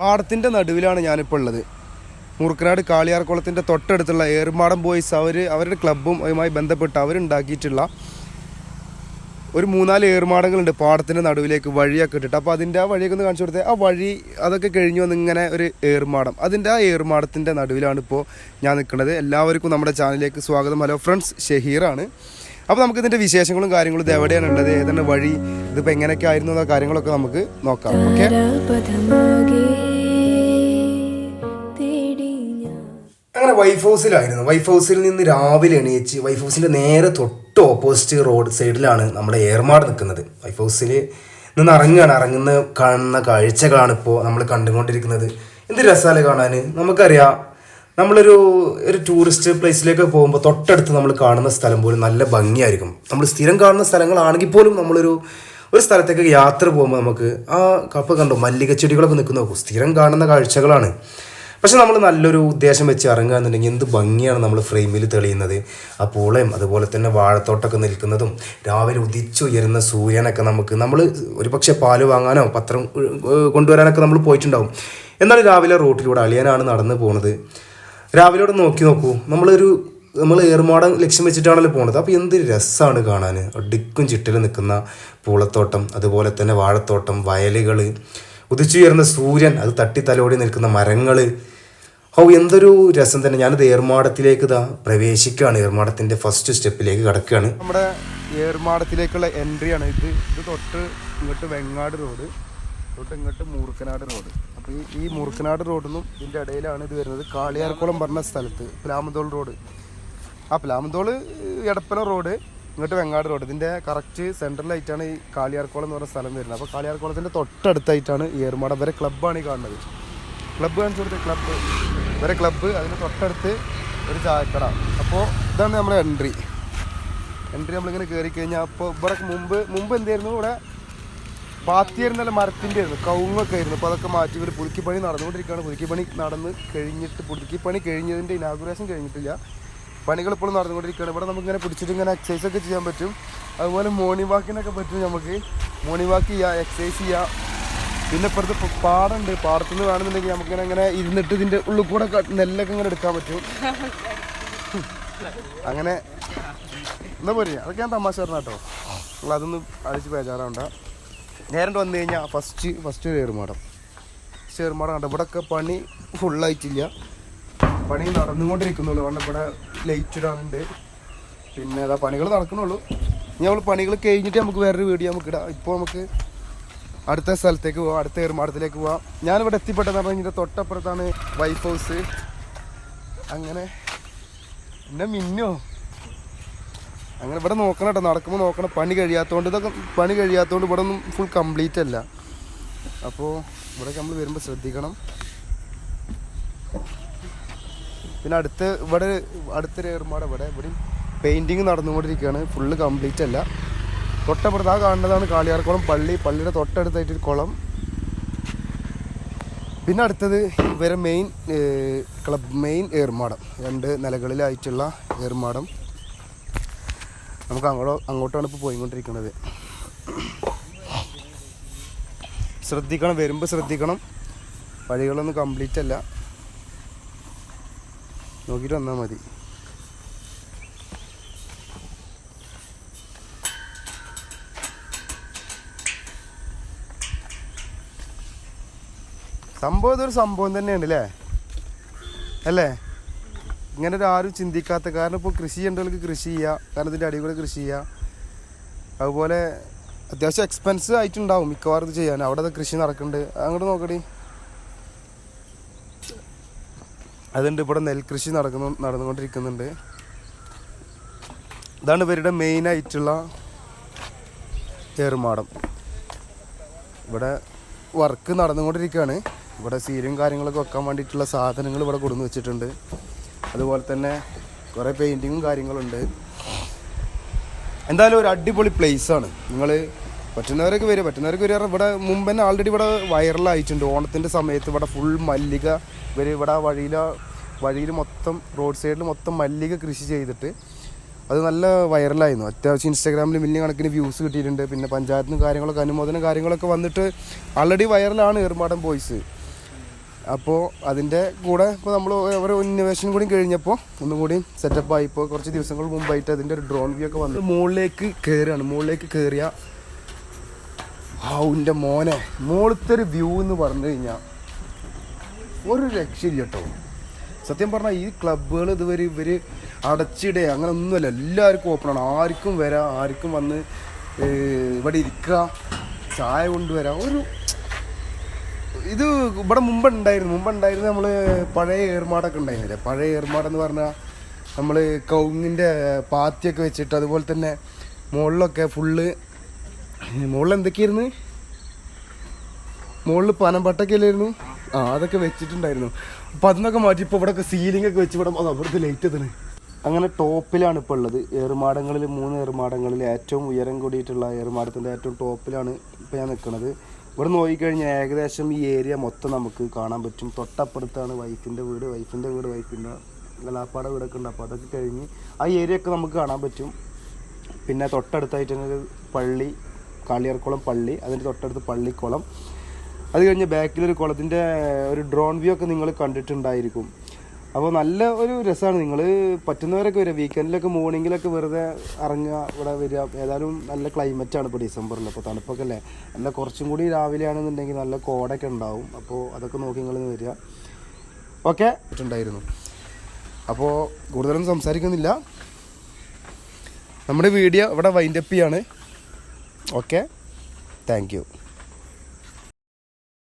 പാടത്തിന്റെ നടുവിലാണ് ഞാനിപ്പോൾ ഉള്ളത്. മൂർക്കനാട് കാളിയാർക്കുളത്തിന്റെ തൊട്ടടുത്തുള്ള ഏറുമാടം ബോയ്സ് അവർ അവരുടെ ക്ലബ്ബും അതുമായി ബന്ധപ്പെട്ട് അവരുണ്ടാക്കിയിട്ടുള്ള ഒരു മൂന്നാൽ ഏറുമാടങ്ങളുണ്ട് പാടത്തിന്റെ നടുവിലേക്ക് വഴിയൊക്കെ ഇട്ടിട്ട്. അപ്പോൾ അതിന്റെ ആ വഴിയൊക്കെ ഒന്ന് കാണിച്ചു കൊടുത്തേ. ആ വഴി അതൊക്കെ കഴിഞ്ഞു വന്ന് ഇങ്ങനെ ഒരു ഏറുമാടം. അതിന്റെ ആ ഏറുമാടത്തിന്റെ നടുവിലാണ് ഇപ്പോൾ ഞാൻ നിൽക്കുന്നത്. എല്ലാവർക്കും നമ്മുടെ ചാനലിലേക്ക് സ്വാഗതം. ഹലോ ഫ്രണ്ട്സ് ഷഹീറാണ്. അപ്പോൾ നമുക്ക് ഇതിന്റെ വിശേഷങ്ങളും കാര്യങ്ങളും ഇത് എവിടെയാണ് ഉള്ളത്? ഏതാണ് വഴി? ഇതിപ്പോൾ എങ്ങനെയൊക്കെ ആയിരുന്നു എന്ന കാര്യങ്ങളൊക്കെ നമുക്ക് നോക്കാം. ഓക്കെ? അങ്ങനെ വൈഫ് ഹൗസിലായിരുന്നു വൈഫ് ഹൗസിൽ നിന്ന് രാവിലെ എണീച്ച് വൈഫ് ഹൗസിന്റെ നേരെ തൊട്ട് ഓപ്പോസിറ്റ് റോഡ് സൈഡിലാണ് നമ്മുടെ ഏർമാട് നിൽക്കുന്നത്. വൈഫ് ഹൗസിൽ നിന്ന് ഇറങ്ങുകയാണ് ഇറങ്ങുന്ന കാണുന്ന കാഴ്ചകളാണ് ഇപ്പോൾ നമ്മൾ കണ്ടുകൊണ്ടിരിക്കുന്നത്. എന്ത് രസമല്ലേ കാണാൻ നമുക്കറിയാം. നമ്മളൊരു ഒരു ടൂറിസ്റ്റ് പ്ലേസിലേക്ക് പോകുമ്പോൾ തൊട്ടടുത്ത് നമ്മൾ കാണുന്ന സ്ഥലം പോലും നല്ല ഭംഗിയായിരിക്കും. നമ്മൾ സ്ഥിരം കാണുന്ന സ്ഥലങ്ങളാണെങ്കിൽ പോലും നമ്മളൊരു ഒരു സ്ഥലത്തേക്ക് യാത്ര പോകുമ്പോൾ നമുക്ക് ആ കപ്പ കണ്ടോ? മല്ലിക ചെടികളൊക്കെ നിൽക്കുന്ന സ്ഥിരം കാണുന്ന കാഴ്ചകളാണ്. പക്ഷെ നമ്മൾ നല്ലൊരു ഉദ്ദേശം വെച്ച് ഇറങ്ങുക എന്നുണ്ടെങ്കിൽ എന്ത് ഭംഗിയാണ് നമ്മൾ ഫ്രെയിമിൽ തെളിയുന്നത്. ആ പൂളയും അതുപോലെ തന്നെ വാഴത്തോട്ടൊക്കെ നിൽക്കുന്നതും രാവിലെ ഉദിച്ചുയരുന്ന സൂര്യനൊക്കെ നമുക്ക് നമ്മൾ ഒരു പക്ഷേ പാൽ വാങ്ങാനോ പത്രം കൊണ്ടുവരാനൊക്കെ നമ്മൾ പോയിട്ടുണ്ടാവും. എന്നാൽ രാവിലെ റോട്ടിലൂടെ അളിയനാണ് നടന്നു പോകുന്നത് രാവിലെ ഇവിടെ നോക്കി നോക്കൂ നമ്മളൊരു നമ്മൾ ഏർമാടൻ ലക്ഷ്യം വെച്ചിട്ടാണല്ലോ പോണത്. അപ്പോൾ എന്ത് രസമാണ് കാണാൻ. ഡിക്കും ചിട്ടിൽ നിൽക്കുന്ന പൂളത്തോട്ടം അതുപോലെ തന്നെ വാഴത്തോട്ടം വയലുകൾ ഉദിച്ചുയരുന്ന സൂര്യൻ അത് തട്ടി തലോടി നിൽക്കുന്ന മരങ്ങൾ ഓ എന്തൊരു രസം തന്നെ. ഞാനത് ഏർമാടത്തിലേക്ക് ഇതാ പ്രവേശിക്കുകയാണ്. ഏർമാടത്തിന്റെ ഫസ്റ്റ് സ്റ്റെപ്പിലേക്ക് കിടക്കുകയാണ്. നമ്മുടെ ഏർമാടത്തിലേക്കുള്ള എൻട്രി ആണ് ഇത്. ഇത് തൊട്ട് ഇങ്ങോട്ട് വെങ്ങാട് റോഡ് തൊട്ട് ഇങ്ങോട്ട് മൂർക്കനാട് റോഡ്. അപ്പോൾ ഈ ഈ മൂർക്കനാട് റോഡിൽ നിന്നും ഇതിന്റെ ഇടയിലാണ് ഇത് വരുന്നത്. കാളിയാർക്കുളം പറഞ്ഞ സ്ഥലത്ത് പ്ലാമന്തോൾ റോഡ്. ആ പ്ലാമന്തോൾ എടപ്പന റോഡ് ഇങ്ങോട്ട് വെങ്ങാട് റോഡ്. ഇതിന്റെ കറക്റ്റ് സെൻട്രലായിട്ടാണ് ഈ കാളിയാർക്കുളം എന്ന് പറഞ്ഞ സ്ഥലം വരുന്നത്. അപ്പോൾ കാളിയാർക്കുളത്തിന്റെ തൊട്ടടുത്തായിട്ടാണ് ഏർമാടം. വരെ ക്ലബ്ബാണ് ഈ കാണുന്നത്. ക്ലബ്ബ് കാണിച്ചു കൊടുത്തത് ക്ലബ്ബ് ഇവരെ ക്ലബ്ബ് അതിന് തൊട്ടടുത്ത് ഒരു ചായക്കട. അപ്പോൾ ഇതാണ് നമ്മുടെ എൻട്രി എൻട്രി നമ്മളിങ്ങനെ കയറി കഴിഞ്ഞാൽ അപ്പോൾ ഇവിടെ മുമ്പ് മുമ്പ് എന്തായിരുന്നു? ഇവിടെ പാത്തിയായിരുന്നല്ല മരത്തിന്റെ ആയിരുന്നു കൗങ്ങൊക്കെ ആയിരുന്നു. അപ്പോൾ അതൊക്കെ മാറ്റി ഇവർ പുതുക്കിപ്പണി നടന്നുകൊണ്ടിരിക്കുകയാണ്. പുതുക്കിപ്പണി നടന്ന് കഴിഞ്ഞിട്ട് പുതുക്കിപ്പണി കഴിഞ്ഞതിന്റെ ഇനാഗുറേഷൻ കഴിഞ്ഞിട്ടില്ല. പണികൾ ഇപ്പോഴും നടന്നുകൊണ്ടിരിക്കുകയാണ്. ഇവിടെ നമുക്കിങ്ങനെ പിടിച്ചിട്ട് ഇങ്ങനെ എക്സസൈസ് ഒക്കെ ചെയ്യാൻ പറ്റും. അതുപോലെ മോർണിംഗ് വാക്കിനൊക്കെ പറ്റും നമുക്ക്. മോർണിംഗ് വാക്ക് ചെയ്യാം എക്സസൈസ് ചെയ്യാം. പിന്നെ ഇപ്പുറത്ത് പാടുണ്ട്. പാടത്തു നിന്ന് വേണമെന്നുണ്ടെങ്കിൽ നമുക്കിങ്ങനെ ഇങ്ങനെ ഇരുന്നിട്ട് ഇതിന്റെ ഉള്ളിൽ കൂടെ നെല്ലൊക്കെ ഇങ്ങനെ എടുക്കാൻ പറ്റും. അങ്ങനെ. എന്താ പോരെ? അതൊക്കെ ഞാൻ തമാശ പറഞ്ഞ കേട്ടോ. നിങ്ങൾ അതൊന്നും അടിച്ച് ബേജാറാവണ്ട. നേരിട്ട് വന്നു കഴിഞ്ഞാൽ ഫസ്റ്റ് ഫസ്റ്റ് ഫസ്റ്റ് ഏറുമാടം. കണ്ട? ഇവിടെ ഒക്കെ പണി ഫുള്ളായിട്ടില്ല പണി നടന്നുകൊണ്ടിരിക്കുന്നുള്ളൂ. കാരണം ഇവിടെ ലൈറ്റ് ഇടാനുണ്ട്. പിന്നെ അതാ പണികൾ നടക്കണുള്ളൂ. ഇനി നമ്മൾ പണികൾ കഴിഞ്ഞിട്ട് നമുക്ക് വേറൊരു വീഡിയോ നമുക്ക് ഇടാം. ഇപ്പോൾ നമുക്ക് അടുത്ത സ്ഥലത്തേക്ക് പോവാം അടുത്ത ഏർമാടത്തിലേക്ക് പോവാം. ഞാനിവിടെ എത്തിപ്പെട്ടെന്ന് പറഞ്ഞാൽ ഇതിന്റെ തൊട്ടപ്പുറത്താണ് വൈഫ് ഹൗസ് അങ്ങനെ എന്നെ മിന്നോ. അങ്ങനെ ഇവിടെ നോക്കണം കേട്ടോ നടക്കുമ്പോൾ നോക്കണം. പണി കഴിയാത്തതുകൊണ്ട് ഇതൊക്കെ പണി കഴിയാത്തതുകൊണ്ട് ഇവിടെ ഒന്നും ഫുൾ കംപ്ലീറ്റ് അല്ല. അപ്പോൾ ഇവിടെ നമ്മൾ വരുമ്പോൾ ശ്രദ്ധിക്കണം. പിന്നെ അടുത്ത് ഇവിടെ അടുത്തൊരു ഏർമാട് ഇവിടെ ഇവിടെയും പെയിന്റിങ് നടന്നുകൊണ്ടിരിക്കുകയാണ്. ഫുള്ള് കംപ്ലീറ്റ് അല്ല. തൊട്ടപ്പുറത്ത് ആ കാണുന്നതാണ് കാളിയാർക്കുളം പള്ളി. പള്ളിയുടെ തൊട്ടടുത്തായിട്ടൊരു കുളം. പിന്നെ അടുത്തത് ഇവരെ മെയിൻ ക്ലബ് മെയിൻ ഏർമാടം. രണ്ട് നിലകളിലായിട്ടുള്ള ഏർമാടം. നമുക്ക് അങ്ങോട്ട് അങ്ങോട്ടാണ് ഇപ്പോൾ പോയിക്കൊണ്ടിരിക്കുന്നത്. ശ്രദ്ധിക്കണം വരുമ്പോൾ ശ്രദ്ധിക്കണം. വഴികളൊന്നും കംപ്ലീറ്റ് അല്ല. നോക്കിയിട്ട് വന്നാൽ മതി. സംഭവം ഇതൊരു സംഭവം തന്നെയാണ് അല്ലേ? അല്ലേ? ഇങ്ങനെ ഒരു ആരും ചിന്തിക്കാത്ത കാരണം ഇപ്പോൾ കൃഷി ചെയ്യേണ്ടവർക്ക് കൃഷി ചെയ്യുക കാരണം ഇതിന്റെ അടിയിൽ കൃഷി ചെയ്യുക അതുപോലെ അത്യാവശ്യം എക്സ്പെൻസ് ആയിട്ടുണ്ടാവും മിക്കവാറും ഇത് ചെയ്യാൻ. അവിടെ കൃഷി നടക്കുന്നുണ്ട്. അങ്ങോട്ട് നോക്കടി. അതുണ്ട് ഇവിടെ നെൽകൃഷി നടക്കുന്നു നടന്നുകൊണ്ടിരിക്കുന്നുണ്ട്. ഇതാണ് ഇവരുടെ മെയിൻ ആയിട്ടുള്ള ഏറുമാടം. ഇവിടെ വർക്ക് നടന്നുകൊണ്ടിരിക്കുകയാണ്. ഇവിടെ സീലും കാര്യങ്ങളൊക്കെ വെക്കാൻ വേണ്ടിയിട്ടുള്ള സാധനങ്ങൾ ഇവിടെ കൊടുന്ന് വെച്ചിട്ടുണ്ട്. അതുപോലെ തന്നെ കുറേ പെയിന്റിങ്ങും കാര്യങ്ങളുണ്ട്. എന്തായാലും ഒരു അടിപൊളി ആണ്. നിങ്ങൾ പറ്റുന്നവരൊക്കെ വരും പറ്റുന്നവരൊക്കെ വരിക ഇവിടെ മുമ്പ് തന്നെ ആൾറെഡി ഇവിടെ വൈറലായിട്ടുണ്ട് ഓണത്തിന്റെ സമയത്ത് ഇവിടെ ഫുൾ മല്ലിക ഇവർ ഇവിടെ വഴിയിൽ വഴിയിൽ മൊത്തം റോഡ് സൈഡിൽ മൊത്തം മല്ലിക കൃഷി ചെയ്തിട്ട് അത് നല്ല വൈറലായിരുന്നു അത്യാവശ്യം ഇൻസ്റ്റാഗ്രാമിൽ വലിയ കണക്കിന് വ്യൂസ് കിട്ടിയിട്ടുണ്ട്. പിന്നെ പഞ്ചായത്തിനും കാര്യങ്ങളൊക്കെ അനുമോദനം കാര്യങ്ങളൊക്കെ വന്നിട്ട് ആൾറെഡി വൈറലാണ് ഏർമാടൻ ബോയ്സ് അപ്പോൾ അതിന്റെ കൂടെ ഇപ്പോൾ നമ്മൾ ഒരു ഇന്നോവേഷൻ കൂടി കഴിഞ്ഞപ്പോൾ ഒന്നും കൂടി സെറ്റപ്പ് ആയി. ഇപ്പോൾ കുറച്ച് ദിവസങ്ങൾ മുമ്പായിട്ട് അതിന്റെ ഒരു ഡ്രോൺ വ്യൂ ഒക്കെ വന്നു. മുകളിലേക്ക് കയറുകയാണ് മുകളിലേക്ക് കയറിയ ഹാവിന്റെ മോനെ മുകളിലത്തെ ഒരു വ്യൂ എന്ന് പറഞ്ഞു കഴിഞ്ഞാൽ ഒരു രക്ഷയില്ല കേട്ടോ. സത്യം പറഞ്ഞാൽ ഈ ക്ലബ്ബുകൾ ഇതുവരെ ഇവർ അടച്ചിടേ അങ്ങനെ ഒന്നുമല്ല. എല്ലാവർക്കും ഓപ്പണാണ് ആർക്കും വരാം ആർക്കും വന്ന് ഇവിടെ ഇരിക്കുക ചായ കൊണ്ടുവരാം. ഒരു ഇത് ഇവിടെ മുമ്പ് ഉണ്ടായിരുന്നു മുമ്പ് ഉണ്ടായിരുന്നു നമ്മൾ പഴയ ഏർമാടൊക്കെ ഉണ്ടായിരുന്നില്ലേ? പഴയ ഏർമാടെന്ന് പറഞ്ഞാൽ നമ്മൾ കൗങ്ങിന്റെ പാത്തിയൊക്കെ വെച്ചിട്ട് അതുപോലെ തന്നെ മുകളിലൊക്കെ ഫുള്ള് മുകളിൽ എന്തൊക്കെയായിരുന്നു? മുകളിൽ പനമ്പട്ടൊക്കെ അല്ലായിരുന്നു? ആ അതൊക്കെ വെച്ചിട്ടുണ്ടായിരുന്നു. അപ്പം അതിനൊക്കെ മാറ്റി ഇപ്പോൾ ഇവിടെ സീലിംഗ് ഒക്കെ വെച്ച് ഇവിടെ അവിടുത്തെ ലൈറ്റ് എത്തണ് അങ്ങനെ ടോപ്പിലാണ് ഇപ്പോൾ ഉള്ളത്. ഏറുമാടങ്ങളിൽ മൂന്ന് ഏറുമാടങ്ങളിൽ ഏറ്റവും ഉയരം കൂടിയിട്ടുള്ള ഏറുമാടത്തിന്റെ ഏറ്റവും ടോപ്പിലാണ് ഇപ്പോൾ ഞാൻ നിൽക്കുന്നത് ഇവിടെ നോക്കിക്കഴിഞ്ഞാൽ ഏകദേശം ഈ ഏരിയ മൊത്തം നമുക്ക് കാണാൻ പറ്റും. തൊട്ടപ്പുറത്താണ് വൈഫിന്റെ വീട്. വൈഫിന്റെ വീട് വൈഫിന്റെ ഗലാപ്പാട വീടൊക്കെ ഉണ്ട്. അപ്പോൾ അതൊക്കെ കഴിഞ്ഞ് ആ ഏരിയ ഒക്കെ നമുക്ക് കാണാൻ പറ്റും. പിന്നെ തൊട്ടടുത്തായിട്ട് തന്നെ ഒരു പള്ളി കാളിയാർക്കുളം പള്ളി അതിന്റെ തൊട്ടടുത്ത് പള്ളിക്കുളം. അത് കഴിഞ്ഞ് ബാക്കിലൊരു കുളത്തിന്റെ ഒരു ഡ്രോൺ വ്യൂ ഒക്കെ നിങ്ങൾ കണ്ടിട്ടുണ്ടായിരിക്കും. അപ്പോൾ നല്ല ഒരു രസമാണ് നിങ്ങൾ പറ്റുന്നവരൊക്കെ വരിക. വീക്കെൻഡിലൊക്കെ മോർണിംഗിലൊക്കെ വെറുതെ ഇറങ്ങുക ഇവിടെ വരിക. ഏതായാലും നല്ല ക്ലൈമറ്റാണ് ഇപ്പോൾ ഡിസംബറിൽ അപ്പോൾ തണുപ്പൊക്കെ അല്ലേ നല്ല കുറച്ചും കൂടി രാവിലെയാണെന്നുണ്ടെങ്കിൽ നല്ല കോടൊക്കെ ഉണ്ടാവും. അപ്പോൾ അതൊക്കെ നോക്കി നിങ്ങൾ വരിക. ഓക്കെ? ഉണ്ടായിരുന്നു. അപ്പോൾ കൂടുതലൊന്നും സംസാരിക്കുന്നില്ല. നമ്മുടെ വീഡിയോ ഇവിടെ വൈൻഡപ്പ് ചെയ്യാണ്. ഓക്കെ? താങ്ക്